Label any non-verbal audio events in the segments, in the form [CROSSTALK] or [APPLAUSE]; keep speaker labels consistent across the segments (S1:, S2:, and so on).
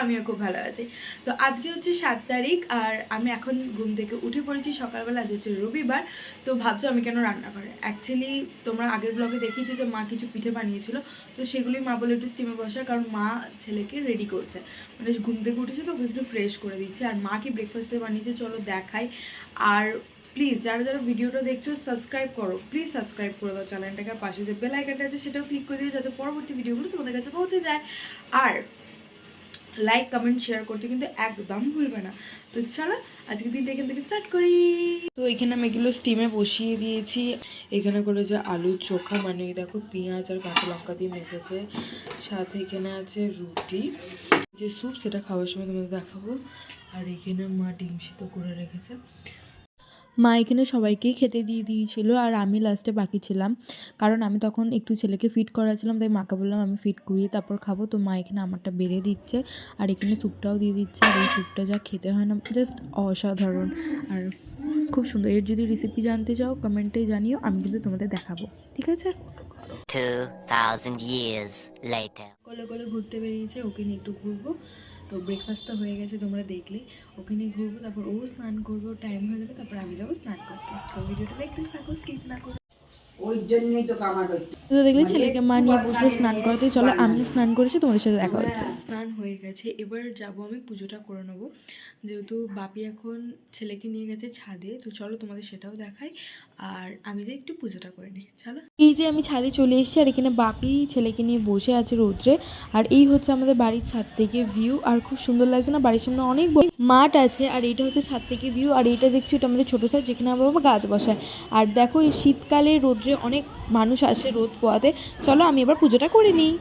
S1: আমিও খুব ভালো আছি। তো আজকে হচ্ছে সাত তারিখ আর আমি এখন ঘুম থেকে উঠে পড়েছি, সকালবেলা আজ হচ্ছে রবিবার। তো ভাবছ আমি কেন রান্না করে? অ্যাকচুয়ালি তোমরা আগের ব্লগে দেখিয়েছো যে মা কিছু পিঠে বানিয়েছিল, তো সেগুলি মা বলে একটু স্টিমে বসা কারণ মা ছেলেকে রেডি করছে। মানে ঘুম থেকে উঠেছে তো, ওকে একটু ফ্রেশ করে দিচ্ছে। আর মা কি ব্রেকফাস্টে বানিয়েছে, চলো দেখাই। আর প্লিজ, যারা যারা ভিডিওটা দেখছ সাবস্ক্রাইব করো। প্লিজ সাবস্ক্রাইব করে দাও চ্যানেলটাকে। পাশে যে বেল আইকনটা আছে, সেটাও ক্লিক করে দিও যাতে পরবর্তী ভিডিওগুলো তোমাদের কাছে পৌঁছে যায়। আর লাইক কমেন্ট শেয়ার করতে কিন্তু একদম ভুলবে না। তো চলো আজকে দিনটা এখান থেকে স্টার্ট করি। তো এখানে আমি এগুলো স্টিমে বসিয়ে দিয়েছি। এখানে করে যে আলুর চোখা মানে দেখো পেঁয়াজ আর কাঁচা লঙ্কা দিয়ে মেখেছে। সাথে এখানে আছে রুটি। যে স্যুপ সেটা খাওয়ার সময় তোমাদের দেখাবো। আর এখানে মা ডিম সিদ্ধ করে রেখেছে।
S2: মা এখানে সবাইকেই খেতে দিয়ে দিয়েছিল আর আমি লাস্টে বাকি ছিলাম। কারণ আমি তখন একটু ছেলেকে ফিট করাছিলাম তাই মাকে বললাম আমি ফিট করিয়ে তারপর খাব। তো মা এখানে আমারটা বেড়ে দিচ্ছে আর এখানে স্যুপটাও দিয়ে দিচ্ছে। আর এই স্যুপটা যা খেতে হয় না জাস্ট অসাধারণ। আর খুব সুন্দর। এর যদি রেসিপি জানতে চাও কমেন্টে জানিও আমি কিন্তু তোমাদের দেখাবো। ঠিক আছে?
S3: 2,000 years later.
S1: কলে কলে ঘুরতে বেরিয়েছে ওকে নিয়ে একটু ঘুরবো। তো ব্রেকফাস্ট তো হয়ে গেছে, তোমরা দেখলে। ওখানে ঘুরবো, তারপর ও স্নান করব টাইম হয়ে গেলে তারপর আমি যাব স্নান করতে। তো ভিডিওটা দেখতে থাকো স্কিপ না করো।
S4: ওই জন্যই তো কামার
S2: তো দেখলে ছেলেকে মা নিয়ে বসল স্নান করাতে চলো আমিও স্নান করেছি তোমাদের সাথে দেখা হচ্ছে।
S1: হ্যাঁ, স্নান হয়ে গেছে এবার যাব আমি পুজোটা করে নেব। যেহেতু বাপি এখন ছেলেকে নিয়ে গেছে ছাদে তো চলো তোমাদের সেটাও দেখাই আর আমি যে একটু পুজোটা করে নিই চলো।
S2: এই যে আমি ছাদে চলে এসেছি আর এখানে বাপি ছেলেকে নিয়ে বসে আছে রৌদ্রে আর এই হচ্ছে আমাদের বাড়ির ছাদ থেকে ভিউ আর খুব সুন্দর লাগছে না বাড়ির সামনে অনেক বড় মাঠ আছে আর এটা হচ্ছে ছাদ থেকে ভিউ আর এটা দেখছি এটা আমাদের ছোটো ছাদ যেখানে আমার বাবা গাছ বসায় আর দেখো এই শীতকালে অনেক মানুষ আসে রোদ পোয়াতে চলো আমি এবার পুজোটা করে নিই।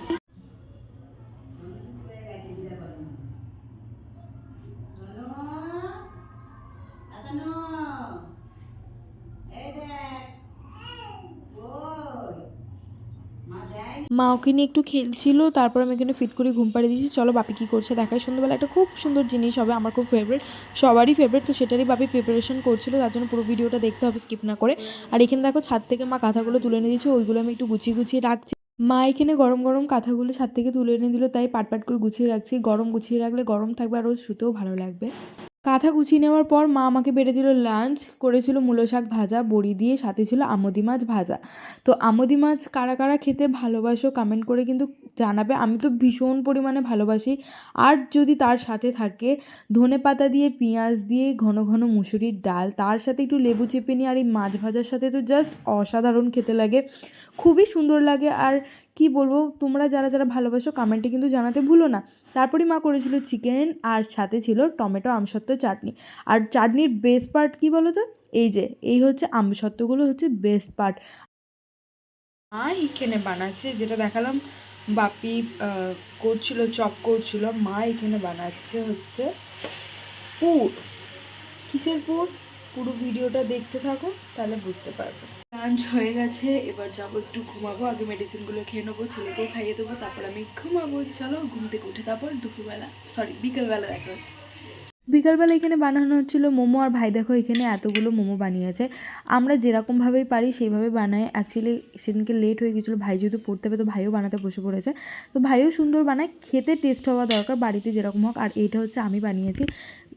S2: মা ওকে নিয়ে একটু খেলছিল, তারপর আমি এখানে ফিট করে ঘুম পাড়িয়ে দিয়েছি। চলো বাপি কী করছে দেখায়। সন্ধ্যাবেলা একটা খুব সুন্দর জিনিস হবে, আমার খুব ফেভারিট সবারই ফেভারিট তো সেটারই বাপি প্রিপারেশন করছিল, তার জন্য পুরো ভিডিওটা দেখতে হবে স্কিপ না করে। আর এখানে দেখো ছাদ থেকে মা কাঁথাগুলো তুলে নিয়ে দিয়েছে, ওইগুলো আমি একটু গুছিয়ে গুছিয়ে রাখছি। মা এখানে গরম গরম কাঁথাগুলো ছাদ থেকে তুলে এনে দিল, তাই পাট পাট করে গুছিয়ে রাখছি। গরম গুছিয়ে রাখলে গরম থাকবে আর রোজ শুতেও ভালো লাগবে। কাঁথা গুছিয়ে নেওয়ার পর মা আমাকে বেড়ে দিল লাঞ্চ করেছিল মূলো শাক ভাজা, বড়ি দিয়ে সাথে ছিল আমদি মাছ ভাজা। তো আমদি মাছ কারা কারা খেতে ভালোবাসো কমেন্ট করে কিন্তু জানাবে। আমি তো ভীষণ পরিমাণে ভালোবাসি। আর যদি তার সাথে থাকে, ধনে পাতা দিয়ে পেঁয়াজ দিয়ে ঘন ঘন মুসুরির ডাল, তার সাথে একটু লেবু চেপে নিয়ে আর এই মাছ ভাজার সাথে তো জাস্ট অসাধারণ খেতে লাগে। খুবই সুন্দর লাগে আর কি বলব, তোমরা যারা যারা ভালোবাসো কমেন্টে কিন্তু জানাতে ভুলো না। তারপরে মা করেছিল চিকেন আর সাথে ছিল টমেটো আমসত্ত্ব চাটনি। আর চাটনির বেস্ট পার্ট কি বলো তো এই যে, এই হচ্ছে আমসত্ত্বগুলো হচ্ছে বেস্ট পার্ট
S1: মা এখানে বানাচ্ছে, যেটা দেখালাম, বাপি করছিল, চপ করছিল, মা এখানে বানাচ্ছে হচ্ছে পুর। কিসের পুর? পুরো ভিডিওটা দেখতে থাকো, তাহলে বুঝতে পারবে। লাঞ্চ হয়ে গেছে, এবার যাব একটু ঘুমাবো, আগে মেডিসিনগুলো খেয়ে নেব, ছেলেকেও খাইয়ে দেবো, তারপর আমি ঘুমাবো, চলো ঘুম থেকে উঠে তারপর দুপুরবেলা সরি বিকেলবেলা দেখা হচ্ছে।
S2: বিকালবেলা এখানে বানানো হচ্ছিল মোমো, আর ভাই দেখো এখানে এতগুলো মোমো বানিয়েছে। আমরা যেরকমভাবেই পারি সেইভাবে বানাই। অ্যাকচুয়ালি সেদিনকে লেট হয়ে গেছিল, ভাই যেহেতু পড়তে হবে, তো ভাইও বানাতে বসে পড়েছে। তো ভাইও সুন্দর বানায়, খেতে টেস্ট হওয়া দরকার, বাড়িতে যেরকম হোক, আর এইটা হচ্ছে আমি বানিয়েছি।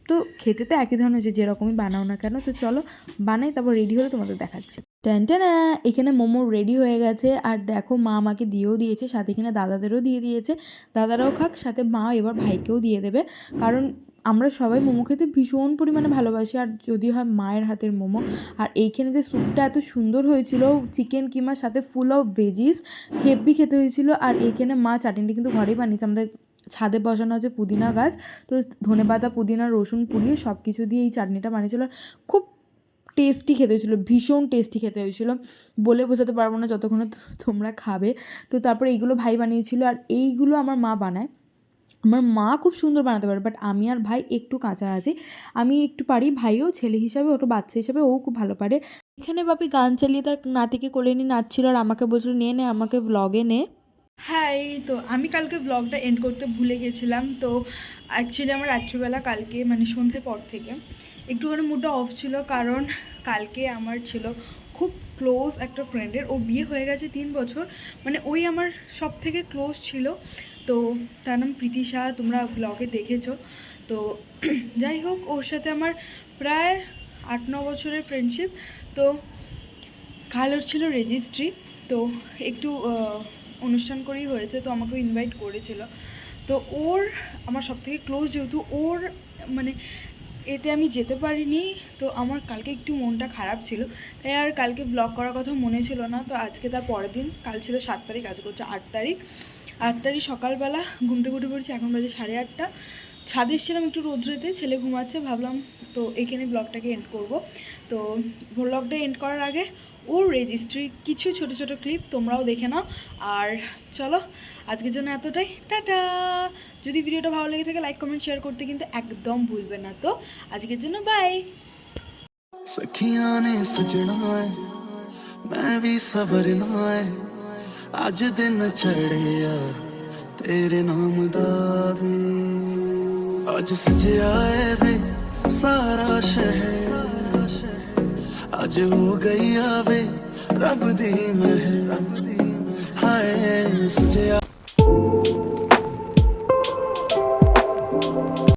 S2: তো খেতে তো একই ধরনের হচ্ছে যেরকমই বানাও না কেন, তো চলো বানাই, তারপর রেডি হলে তোমাদের দেখাচ্ছি। ট্যান্টানা এখানে মোমো রেডি হয়ে গেছে। আর দেখো, মা আমাকে দিয়েও দিয়েছে, সাথে এখানে দাদাদেরও দিয়ে দিয়েছে। দাদারাও খাক, সাথে মা এবার ভাইকেও দিয়ে দেবে। কারণ আমরা সবাই মোমো খেতে ভীষণ পরিমাণে ভালোবাসি। আর যদি হয় মায়ের হাতের মোমো, আর এইখানে যে স্যুপটা এত সুন্দর হয়েছিল চিকেন কিমার সাথে ফুল অফ ভেজিস হেভি খেতে হয়েছিল। আর এইখানে মা চাটনিটা কিন্তু ঘরেই বানিয়েছে। আমাদের ছাদে বসানো আছে পুদিনা গাছ, তো ধনেপাতা, পুদিনা, রসুন, পুড়িয়ে সব কিছু দিয়ে এই চাটনিটা বানিয়েছিল। খুব টেস্টি খেতে হয়েছিল, ভীষণ টেস্টি খেতে হয়েছিল। বলে বোঝাতে পারব না যতক্ষণে তোমরা খাবে। তো তারপর এইগুলো ভাই বানিয়েছিল আর এইগুলো আমার মা বানায়। আমার মা খুব সুন্দর বানাতে পারে বাট আমি আর ভাই একটু কাঁচা আছি। আমি একটু পারি, ভাইও ছেলে হিসাবে, ওটা বাচ্চা হিসাবে, ও খুব ভালো পারে। এখানে বাপি গান চালিয়ে তার নাতিকে কোলে নিয়ে নাচছিল আর আমাকে বলছিল, নে নে, আমাকে ব্লগে নে।
S1: হ্যাঁ এই তো আমি কালকে ব্লগটা এন্ড করতে ভুলে গেছিলাম। তো অ্যাকচুয়ালি আমার রাত্রিবেলা কালকে মানে সন্ধ্যের পর থেকে একটুখানি মুডটা অফ ছিল কারণ কালকে আমার ছিল খুব ক্লোজ একটা ফ্রেন্ডের ও বিয়ে হয়ে গেছে তিন বছর। মানে ওই আমার সব থেকে ক্লোজ ছিল।
S2: তো তার নাম প্রীতি শাহ তোমরা ব্লগে দেখেছ। তো [CLEARS THROAT] যাই হোক, ওর সাথে আমার প্রায় আট ন বছরের ফ্রেন্ডশিপ তো কাল ওর ছিল রেজিস্ট্রি তো একটু অনুষ্ঠান করেই হয়েছে, তো আমাকেও ইনভাইট করেছিল। তো ওর, আমার সবথেকে ক্লোজ যেহেতু ওর মানে এতে আমি যেতে পারিনি, তো আমার কালকে একটু মনটা খারাপ ছিল, তাই আর কালকে ব্লগ করার কথা মনে ছিল না, তো আজকে তার পরের দিন, কাল ছিল সাত তারিখ আজ করছে আট তারিখ। আট তারিখ সকালবেলা ঘুমতে থেকে উঠে পড়েছি, এখন বাজে সাড়ে আটটা। ছাদে এসেছিলাম একটু রোদ্রেতে, ছেলে ঘুমাচ্ছে, ভাবলাম তো এখানে ব্লগটাকে এন্ড করব। তো ব্লগটা এন্ড করার আগে ওর রেজিস্ট্রি কিছু ছোট ছোট ক্লিপ তোমরাও দেখে নাও। আর চলো, আজকের জন্য এতটাই। টাটা! যদি ভিডিওটা ভালো লেগে থাকে লাইক কমেন্ট শেয়ার করতে কিন্তু একদম ভুলবে না। তো আজকের জন্য বাই
S5: सखियां ने सजना है, मैं भी सवरना है। अज दिन चढ़िया तेरे नाम আজ अज सजया है वे, सारा शहर आज हो गई आवे रब दी मह रब महल। हाय सजया।